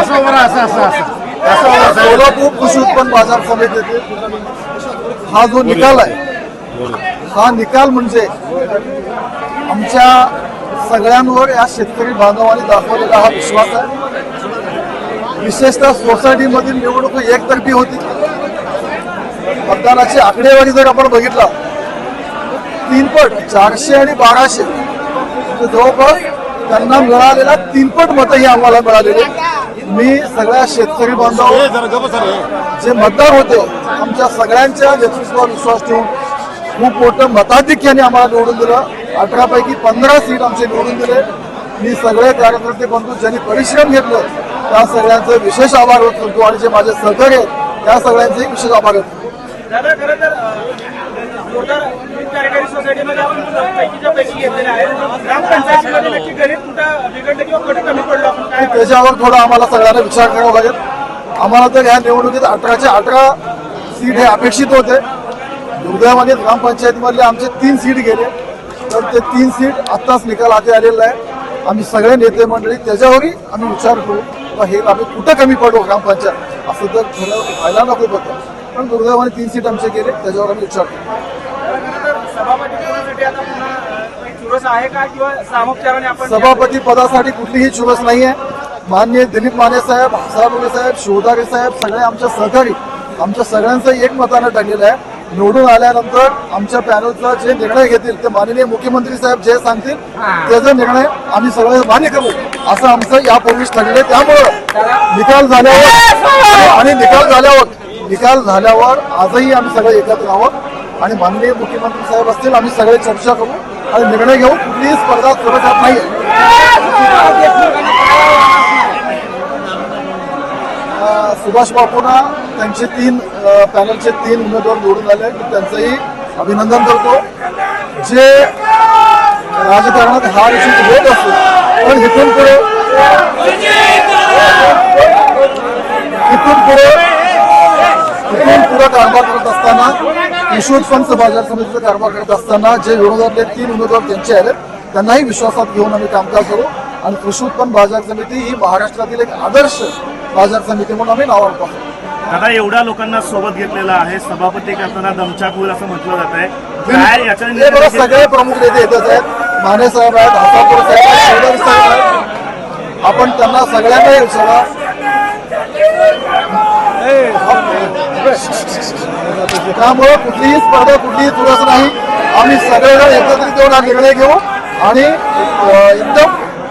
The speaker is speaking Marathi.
असं बरं असं असं असं. असं बरं साहेब. सोलापूर कृषी उत्पन्न बाजार समितीतील हा जो निकाल आहे हा निकाल म्हणजे आमच्या सगळ्यांवर या शेतकरी बांधवांनी दाखवलेला हा विश्वास आहे. विशेषतः सोसायटीमधील निवडणूक एकतर्फी होती. मतदानाची आकडेवारी जर आपण बघितला तीनपट चारशे आणि बाराशे. तर जवळपास त्यांना मिळालेला तीनपट मतं ही आम्हाला मिळालेली मी सगळ्या शेतकरी बांधव. जे मतदार होते आमच्या सगळ्यांच्या नेतृत्वावर विश्वास ठेवून खूप मोठं मताधिक्याने आम्हाला निवडून दिलं. अठरा पैकी पंधरा सीट आमचे निवडून दिले. मी सगळे कार्यकर्ते बंधू ज्यांनी परिश्रम घेतलं त्या सगळ्यांचे विशेष आभार व्यक्त करतो. आणि जे माझे सहकारी आहेत त्या सगळ्यांचे विशेष आभार व्यक्त करतो. दादा खरं तर मोटार कार्यकारी सोसायटीमध्ये आपण पैकीच्या पैकी घेतलेले आहे ग्रामपंचायतीमध्ये नक्की गणित कुठं बिघडलं किंवा कुठं कमी पडलं? त्याच्यावर थोडा आम्हाला सगळ्यांना विचार करावा लागेल. आम्हाला तर ह्या निवडणुकीत अठराचे अठरा सीट हे अपेक्षित होते. दुर्दैवाने ग्रामपंचायतीमधले आमचे तीन सीट गेले. तर ते तीन सीट आत्ताच निकाल हाती आलेला आहे. आम्ही सगळे नेते मंडळी त्याच्यावरही आम्ही विचार करू. हे आम्ही कुठं कमी पडू ग्रामपंचायत? असं तर खरं व्हायला नको होतं पण दुर्दैवाने तीन सीट आमचे गेले त्याच्यावर आम्ही विचार करू. सभापती पदासाठी कुठलीही चुरस नाही आहे मान्य दिलीप माने साहेब हसाबुले साहेब शिवदारे साहेब सगळे आमच्या सहकारी आमच्या सगळ्यांचं एक मतानं टाकलेलं आहे. निवडून आल्यानंतर आमच्या पॅनलचा जे निर्णय घेतील ते माननीय मुख्यमंत्री साहेब जे सांगतील त्याचा निर्णय आम्ही सगळे मान्य करू. असं आमचं यापूर्वीच ठरलेलं आहे. त्यामुळं निकाल झाल्यावर आणि निकाल झाल्यावर निकाल झाल्यावर आजही आम्ही सगळे एकत्र आहोत. आणि माननीय मुख्यमंत्री साहेब असतील आम्ही सगळे चर्चा करू आणि निर्णय घेऊ कुठलीही स्पर्धा सुरू जात नाही सुभाष बापूंना त्यांचे तीन पॅनलचे तीन उमेदवार निवडून आले मी त्यांचंही अभिनंदन करतो. जे राजकारणात हार इच्छित होत असतो पण इथून पुढे इथून पुढे इथून पुढे कारभार करत असताना कृषी उत्पन्न बाजार समितीचा कारभार करत असताना जे विरोधातले तीन उमेदवार त्यांचे आहेत त्यांनाही विश्वासात घेऊन आम्ही कामकाज करू. आणि कृषी उत्पन्न बाजार समिती ही महाराष्ट्रातील एक आदर्श बाजार समिती म्हणून आम्ही नावावर पाहतो दादा एवढ्या लोकांना सोबत घेतलेला आहे सभापती करताना होईल असं म्हटलं जात आहे. सगळे प्रमुख नेते येतच आहेत. माने साहेब आहेत हासापूर साहेब आहेत चौधरी साहेब आहेत. आपण त्यांना सगळ्यांना विचारा. त्यामुळे कुठलीही स्पर्धा कुठलीही चुरस नाही. आम्ही सगळेजण एकत्रित येऊन हा निर्णय घेऊ आणि एकदम